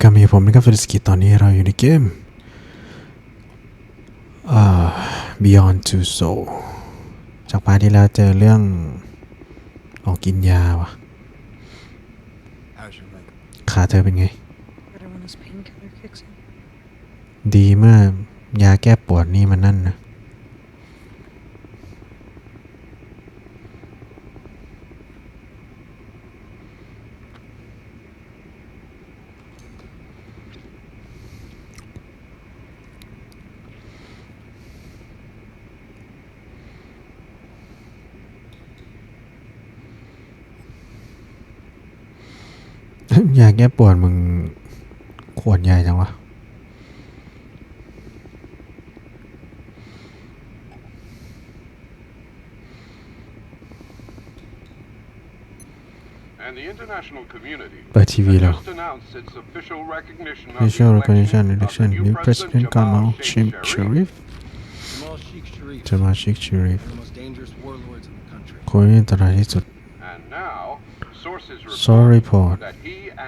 กลับมาอยู่ผมนะครับฟิลิสกิตอนนี้เราอยู่ในเกม Beyond Two Soul จากพาร์ทที่แล้วเจอเรื่องออกกินยาวะขาเธอเป็นไง ดีเมื่อยาแก้ปวดนี่มันนั่นนะ ยาแก้ปวดมึงขวดใหญ่จังวะ And the international community เปิดทีวีแล้ว just announced its official recognition of Official the recognition election election of the new new president president Kamal Jamal Sheikh Sheikh Sharif Jamal Sheikh Sharif, จะมาชิกช r ริฟ one of the most dangerous warlords in the country. คนที่อันตรายที่สุด And now, sources report, So report that he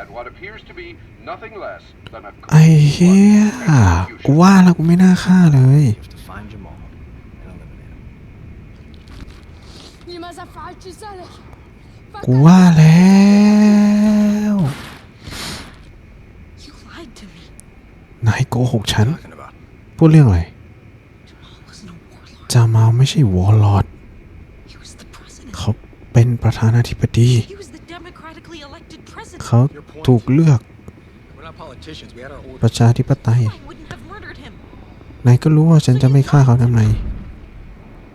at what appears to be nothing less than a ไอ้เฮีย cold-blooded กู execution. ว่าแล้วกูไม่น่าฆ่าเลย You have to find Jamal and eliminate him. لماذا فعلت ذلك؟ กูว่าแล้ว You lied to me. นายโกหกฉัน Talking about พูดเรื่องอะไร Jamal wasn't a warlord. จามาไม่ใช่วอร์ลอด He was the president. เขาเป็นประธานาธิบดี He was the democratically elected president. the เขาถูกเลือก we're not politicians. We had our ป orders. ระชาธิปไตย I wouldn't have murdered him. นายก็รู้ว่าฉันจะไม่ฆ่าเขาทำไม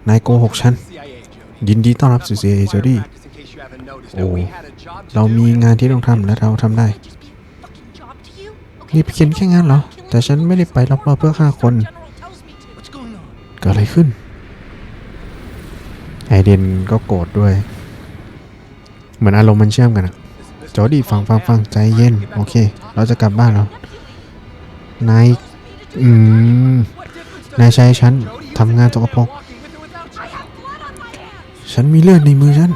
นายโกหกฉัน CIA, Jody. ยินดีต้อนรับสู่ CIA โจดี้ Practice in case you haven't noticed. โอ้ Now, we had a job to เรา do มี and งานที่ต้องทำและเราทำได้ Might just be a fucking job to you. Okay, นี่เพียงแค่งานเหรอ แต่ฉันไม่ได้ไปรอบๆเพื่อฆ่าคน General tells me to. What's going on? เกิดอะไรขึ้น ไอเดนก็โกรธด้วย เหมือนอารมณ์มันเชื่อมกันอะ จอดีฟังฟังฟังใจเย็น โอเค เราจะกลับบ้านแล้วนายอืมนายใช้ฉันทำงานตกปรกฉันมีเลือดในมือฉัน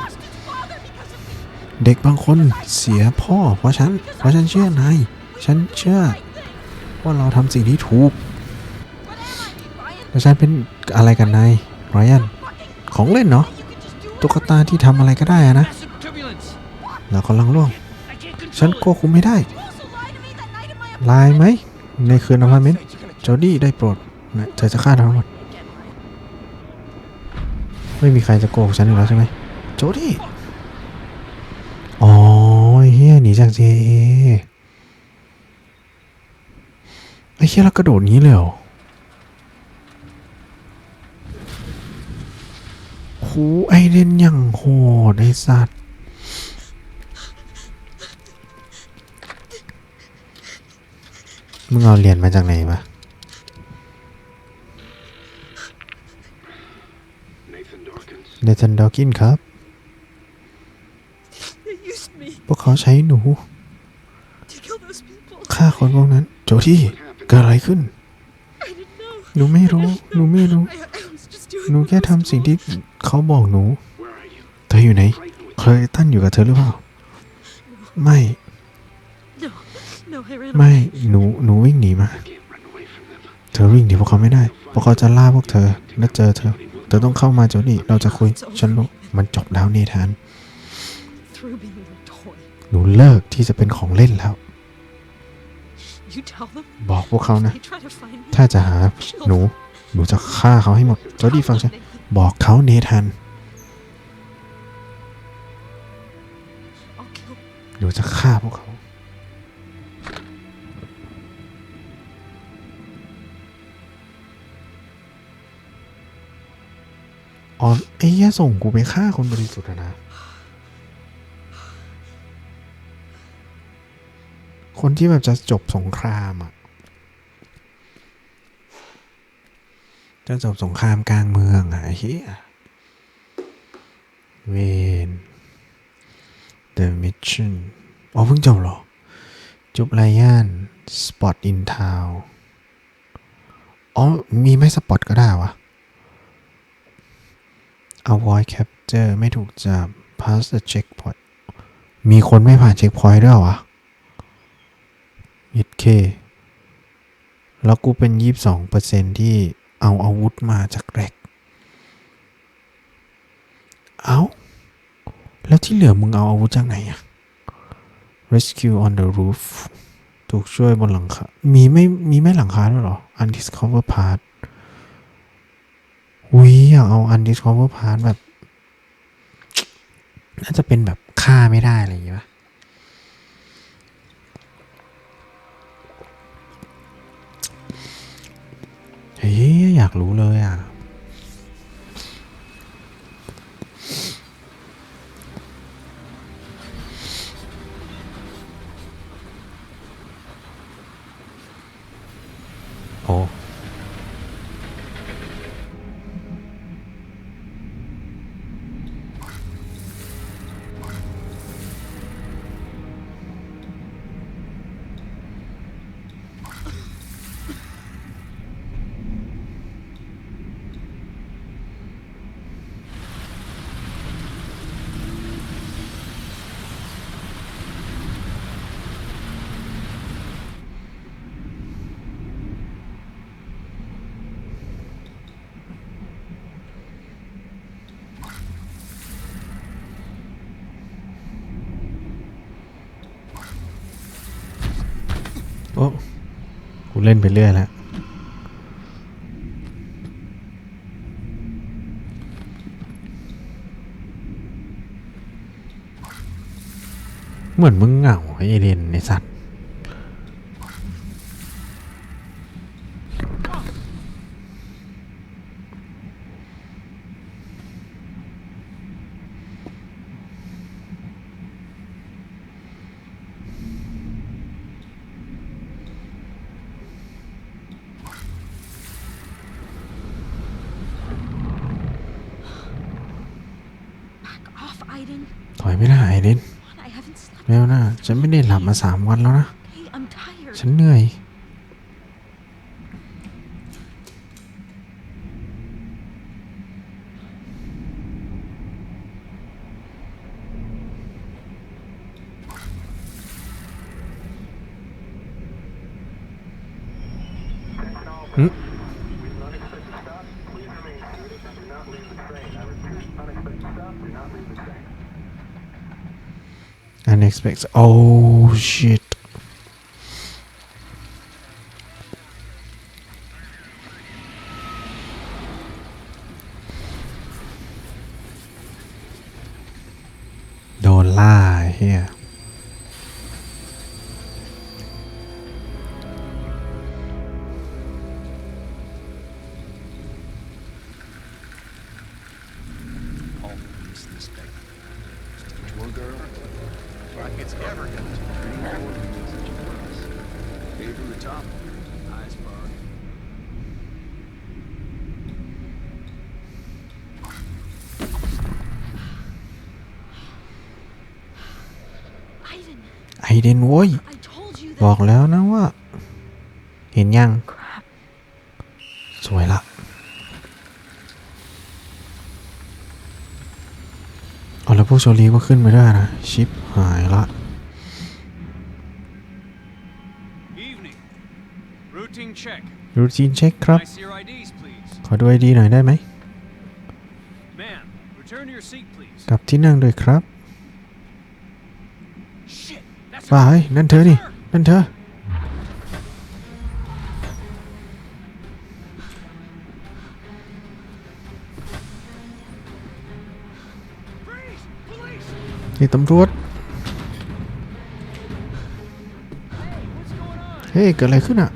เด็กบางคนเสียพ่อ เพราะฉัน เพราะฉันเชื่อนาย ฉันเชื่อ ว่าเราทำสิ่งที่ถูกแล้วฉันเป็นอะไรกันนายไรอัน ของเล่นเนาะตุ๊กตาที่ทำอะไรก็ได้อะนะ เรากำลังล่วง ฉันควบคุมไม่ได้ ลายไหม ในคืนอพาร์ตเมนต์จอดี้ได้โปรดนะเธอจะฆ่าทั้งหมด ไม่มีใครจะโกหกฉันอีกแล้วใช่ไหมโจดี้อ๋อเฮียหนีจาก JA ไอ้เฮียแล้วกระโดดนี้เลยเหรอโหไอเดนอย่างโหดไอสัตว์ มึงเอาเหรียญมาจากไหนปะ Nathan Dawkins. เนธันดอกินครับ They used me พวกเขาใช้หนู to kill those people. ฆ่าคนพวกนั้น โจดี้เกิดอะไรขึ้น I didn't know. หนูไม่รู้ หนูไม่รู้ I, I was just doing หนู what แค่ I was ทำสิ่งที่ told. เขาบอกหนู Where are you? เธออยู่ไหน เคยตั้นอยู่กับเธอหรือเปล่า ไม่ No, no, I ran ไม่ away. หนูหนูวิ่งหนี อวิ่งหนีพวกเขาไม่ได้ พวกเขาจะล่าพวกเธอ และเจอเธอ เธอต้องเข้ามาโจดี้เราจะคุย ฉันรู้ มันจบแล้วเนธาน หนูเลิกที่จะเป็นของเล่นแล้ว บอกพวกเขานะ ถ้าจะหาหนู หนูจะฆ่าเขาให้หมดโจดี้ฟังฉัน บอกเขาเนธานหนูจะฆ่าพวกเขา อ๋อไอ้เหี้ยส่งกูไปฆ่าคนบริสุทธิ์อะนะ คนที่แบบจะจบสงครามอะจะจบสงครามกลางเมืองอะไอ้เฮียเวน The Mission อ๋อเพิ่งจบเหรอ จบไรย่าน Spot in Town อ๋อ มีไม่สปอตก็ได้วะ Avoid Capture ไม่ถูกจับ Pass the checkpoint มีคนไม่ผ่านเช็คพอยต์ด้วยเหรอวะยิดเคแล้วกูเป็น 22%ที่เอาอาวุธมาจากแรก เอาแล้วที่เหลือมึงเอาอาวุธจากไหนอะ Rescue on the roof ถูกช่วยบนหลังคา มีไม่ มีไม่หลังคาด้วยหรอ Undiscovered part อุ้ย อยากเอา Undiscovered part แบบ น่าจะเป็นแบบฆ่าไม่ได้อะไรอย่างเงี้ย เล่นไปเรื่อยแล้วเหมือนมึงเหงาไอ้เอเลนในสัตว์ ถอยไม่ได้ไอเลน Come on, I haven't slept แล้วนะฉันไม่ได้หลับมาสามวันแล้วนะ all day. I'm tired. ฉันเหนื่อย หึ unexpected oh shit โดน บอก that. แล้วนะว่า เห็นยัง Crap. สวยละ เอาแล้วพวกโชลีก็ขึ้นไปด้วยนะ ชิปหายละ Evening. Routine check. รูทีนเช็คครับ Can I see your IDs, please? ขอดูไอดีหน่อยได้ไหม Ma'am, return to your seat, please. กลับที่นั่งด้วยครับ Shit! That's ว่าเฮ้ยนั่นเธอนี่ นั่นเธอ Freeze! Police! นี่ตำรวจ Hey, what's going on? เฮ้ย เกิดอะไรขึ้นอะ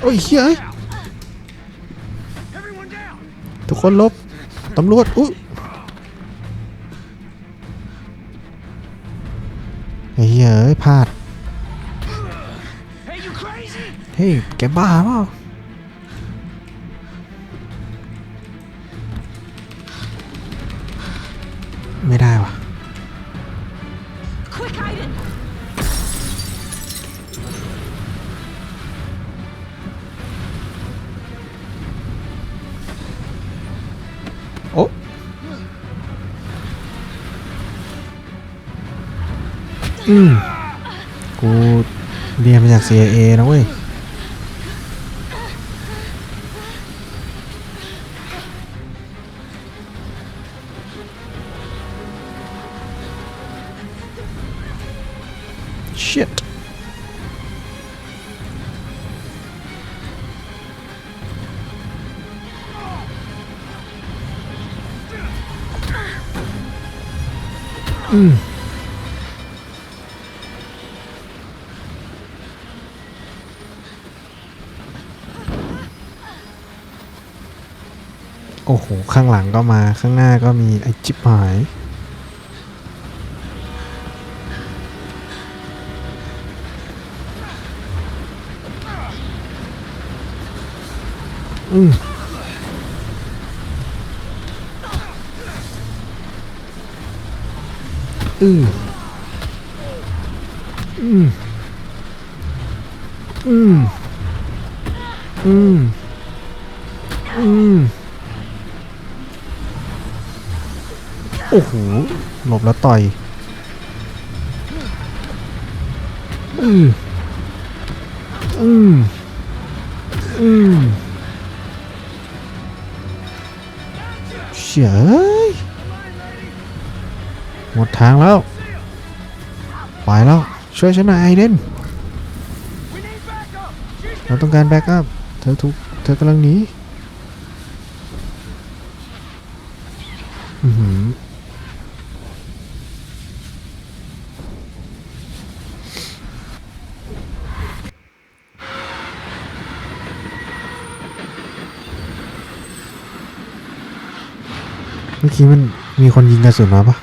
โอ้ยเฮ้ย Everyone down! ทุกคนหลบ ตำรวจ อุ้ย ไอ้เหี้ยพลาด เฮ้ย แกบ้าเปล่าไม่ได้ว่ะ อืมกูเรียนมาจาก CIA นะเว้ย shit อืม โอ้โหข้างหลังก็มาข้างหน้าก็มีไอจิบหายอืมอืมอืมอืมอืมอืม โอ้โหหลบแล้วต่อยอืมอืมอืมเฉยหมดทางแล้ว ไปแล้ว ช่วยฉันหน่อยไอเดนเราต้องการแบ็กอัพเธอถูกเธอกำลังหนี มื่อกี้มันมีคนยิงกระสุนมาปะ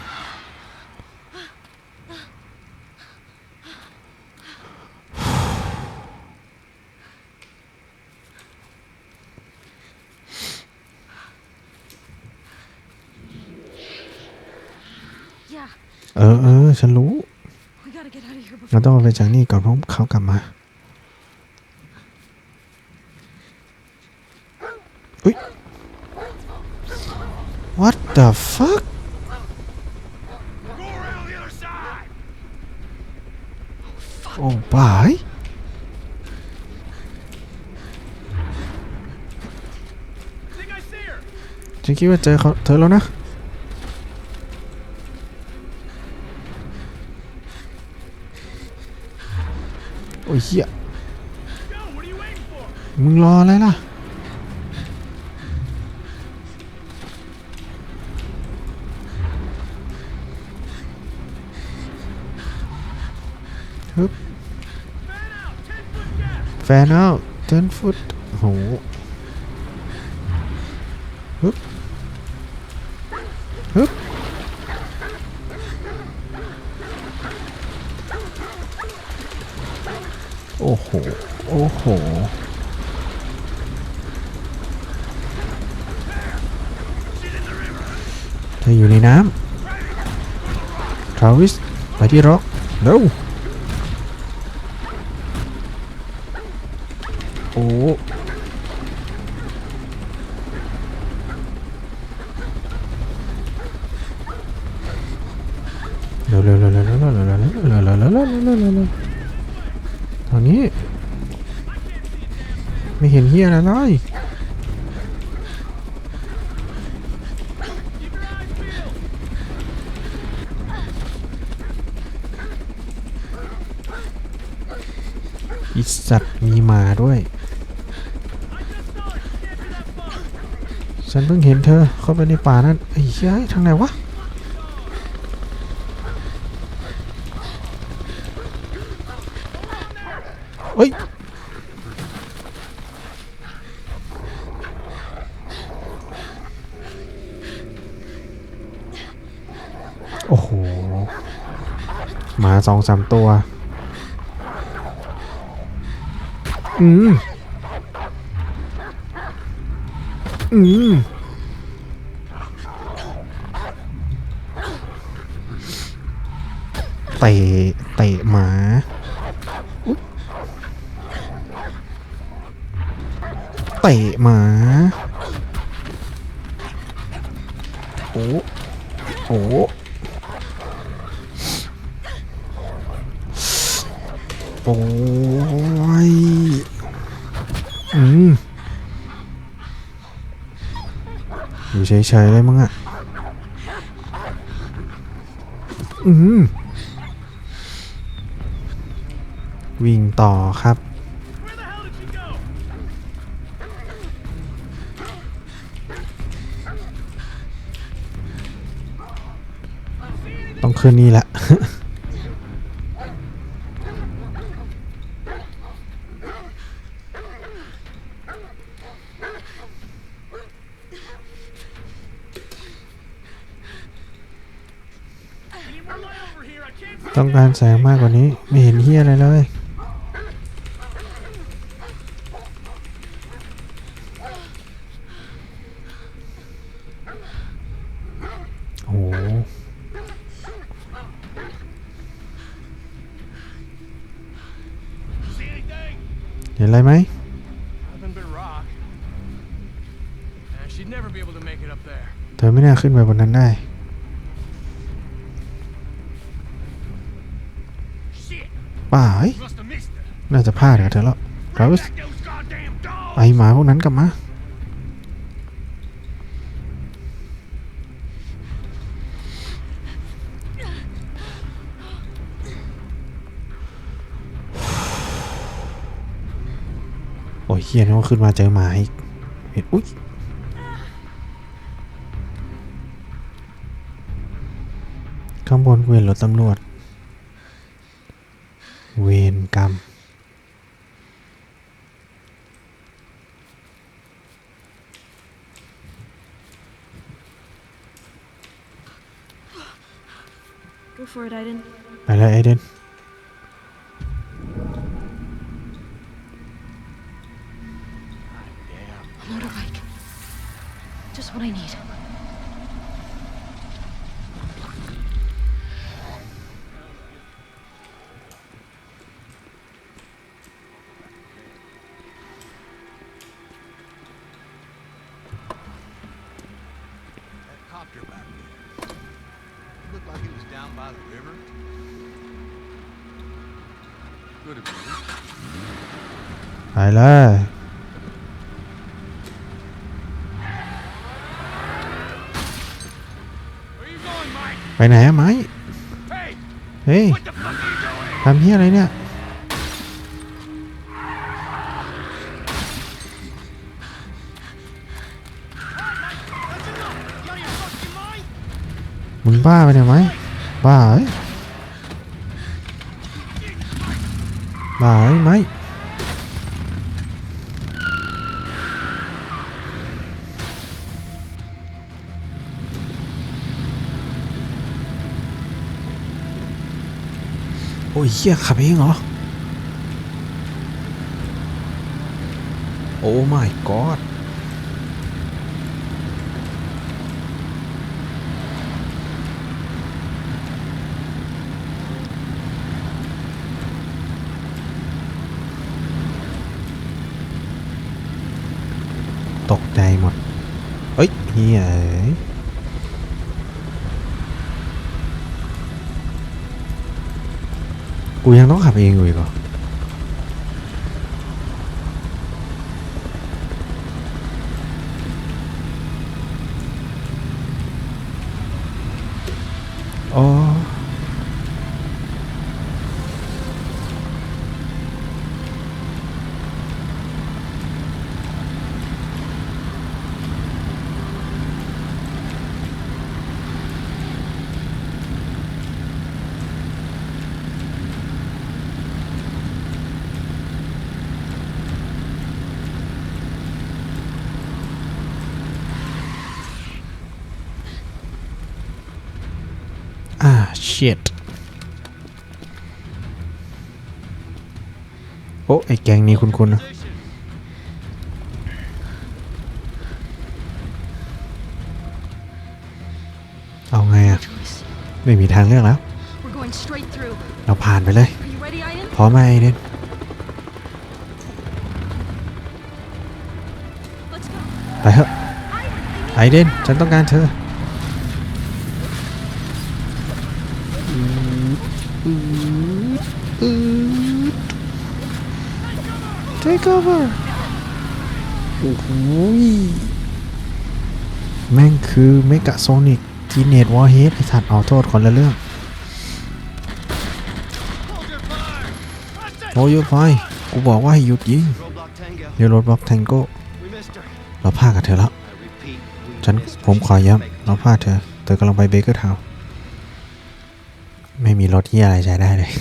Yeah, เออเออฉันรู้ we gotta get out of here before. เราต้องเอาไปจากนี่ก่อนเพราะเขากลับมา อุ้ย what the fuck โอ้บายฉันคิดว่าเจอเขาเธอแล้วนะ โอ้ยเหี้ยมึงรออะไรล่ะ แฟนเอาเทนฟุตโหฮึบฮึบโอ้โห โอ้โห เธออยู่ในน้ำทราวิสไปที่ร็อกเร็ว โอ้เร็วเร็วเร็วเร็วเร็วเร็วเร็วเร็วเร็วเร็วเร็วเร็วเร็วเร็วเร็วเร็วทางนี้ ไม่เห็นเฮียอะไรเลยอีสัตว์มีมาด้วย ฉันเพิ่งเห็นเธอ เข้าไปในป่านั้นไอ้เหี้ยทางไหนวะเฮ้ยโอ้โหหมาสองสามตัว อืม อืมเตะเตะหมาเตะหมาโอ้โอ้โอ้ย อืม อยู่ เฉยๆเลยมึงอะ อืม วิ่งต่อครับ ต้องขึ้นนี่แหละ ต้องการแสงมากกว่านี้ ไม่เห็นเฮียอะไรเลย โอ้โห See anything? เห็นอะไรไหม Nothing but rock. Man, she'd never be able to make it up there. เธอไม่น่าขึ้นไปบนนั้นได้ ป่าเฮ้ยน่าจะพลาดกับเธอแล้วเราไอหมาพวกนั้นกลับมาโอ้ยเฮียนึกว่าขึ้นมาเจอหมาอีกเห็นอุ๊ยข้างบนเวรรถตำรวจ เวรกรรม Go for it, Aiden. ไปเไปไหนอะไม้เฮ้ยทำเฮียอะไรเนี่ยมึงบ้าไปเนี่ยไหมบ้าเอ้ยบ้าเอ้ยไหม อ้ยเฮียขับเองเหรอ โอ้ my god ตกใจหมด เอ้ยเฮียเอ้ยกูยัง ต้องขับเองเลยเหรอ อ่า shit โอ้อ้ไอ้แกงนี้คุณคุณนะเอาไงอะ Choice. ไม่มีทางเลือกแล้ว We're going straight through. เราผ่านไปเลย Are you ready, Aiden? พร้อมไหมไอเดน Let's go. ไปเถอะไอเดน ฉันต้องการเธอ โอ้โหยแม่งคือเมกะโซนิกทีเนตวอร์เฮดไอสัตว์เอาโทษคนละเรื่องโอ้ยไฟกูบอกว่าให้หยุดยิงเรียวรถบล็อกแทงโก้เราพลาดกับเธอแล้วฉันผมขอย้ำเราพลาดเธอ เธอกำลังไปเบเกอร์ทาวไม่มีรถที่อะไรใช้ได้เลย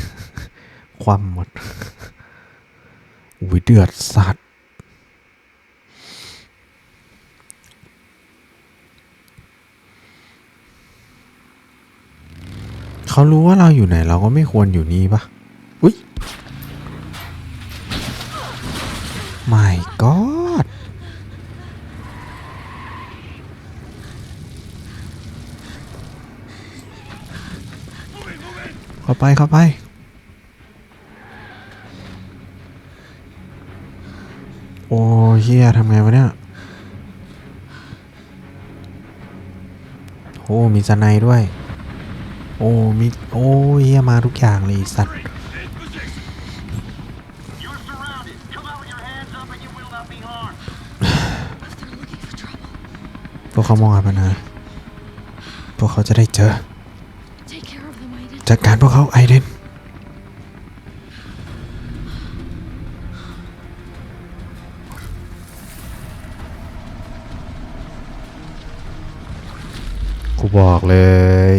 ความหมด อุ้ยเดือดสัตว์เขารู้ว่าเราอยู่ไหนเราก็ไม่ควรอยู่นี่ปะอุ้ย my god เข้าไปเข้าไป โอ้ เฮียทำไงวะเนี่ยโอ้มีสไนด์ด้วย โอ้มีโอ้เฮียมาทุกอย่างเลยไอ้สัตว์ You're surrounded. Come out with your hands up and you will not be harmed. If they're looking for trouble, พวกเขามองหาปัญหาพวกเขาจะได้เจอ take care of them, Aiden. จัดการพวกเขาไอเดน บอกเลย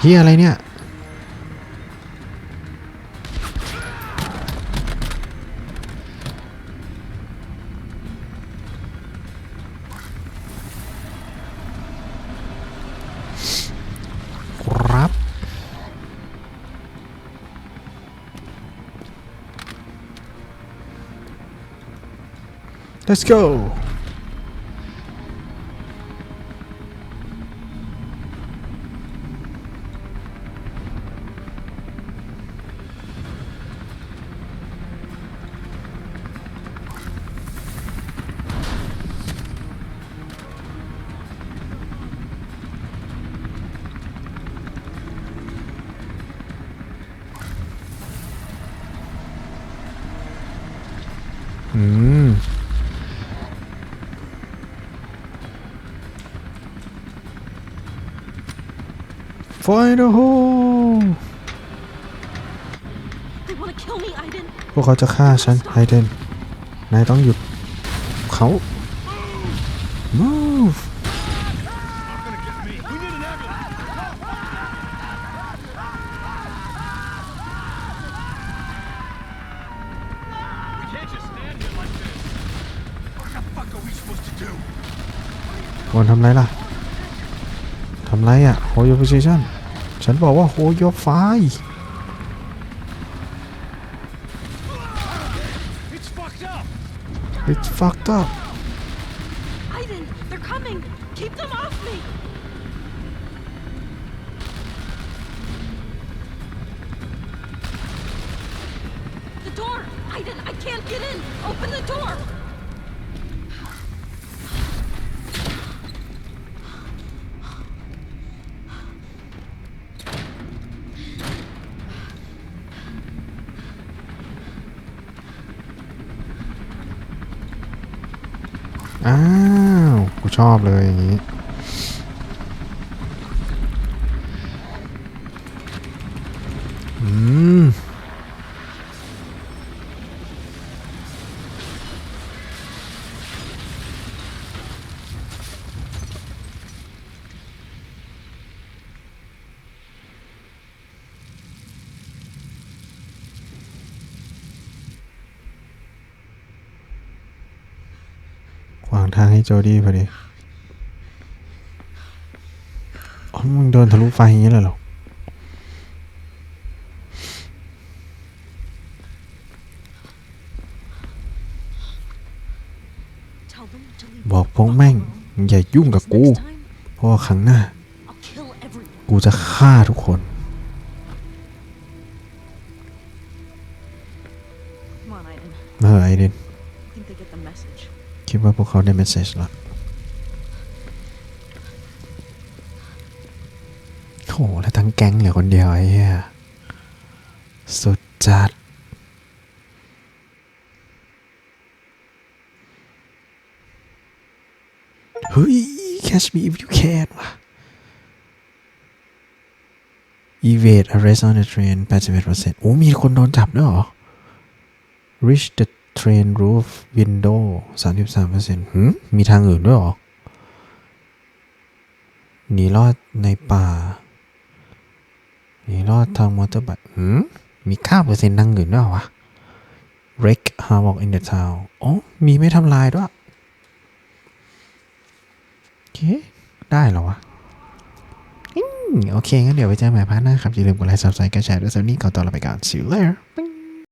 เฮียอะไรเนี่ย let's go. อื ม Fire the hole They want to kill me, Aiden. พวกเขาจะฆ่าฉันไฮเดน นายต้องหยุดเขา move We can't just stand here like this. What the fuck are we supposed to do? ควรทำไรล่ะ ทำไรอะ hold your position ฉันบอกว่า hold your fire It's fucked up. it's fucked up Aiden, they're coming. Keep them off me. The ชอบเลยอย่างนี้ อืม ขวางทางให้โจดี้พอดี มึงเดินทะลุไฟอย่างนี้เลยเหรอบอกพวกแม่ง อย่ายุ่งกับกู เพราะครั้งหน้า กูจะฆ่าทุกคนมาไอเดนคิดว่าพวกเขาได้เมสเซจแล้ว แก๊งเหลือคนเดียวไอ้เหี้ยสุดจัด เฮ้ย catch me if you can ว่ะ evade arrest on the train 81%โอ้มีคนโดนจับด้วยเหรอ reach the train roof window 33%หืมมีทางอื่นด้วยเหรอ หนีรอดในป่า หนีรอดทางมอเตอร์ไบค์หืมมีเก้าเปอร์เซ็นด้วยเหรอวะ wreck havoc in the town อ๋อ มีไม่ทำลายด้วย โอเค ได้เหรอวะโอเค งั้นเดี๋ยวไปเจอใหม่พาร์ทหน้าครับ อย่าลืมกดไลค์ subscribe กดแชร์ด้วยสำหรับนี้ขอตัวลาไปก่อน see you later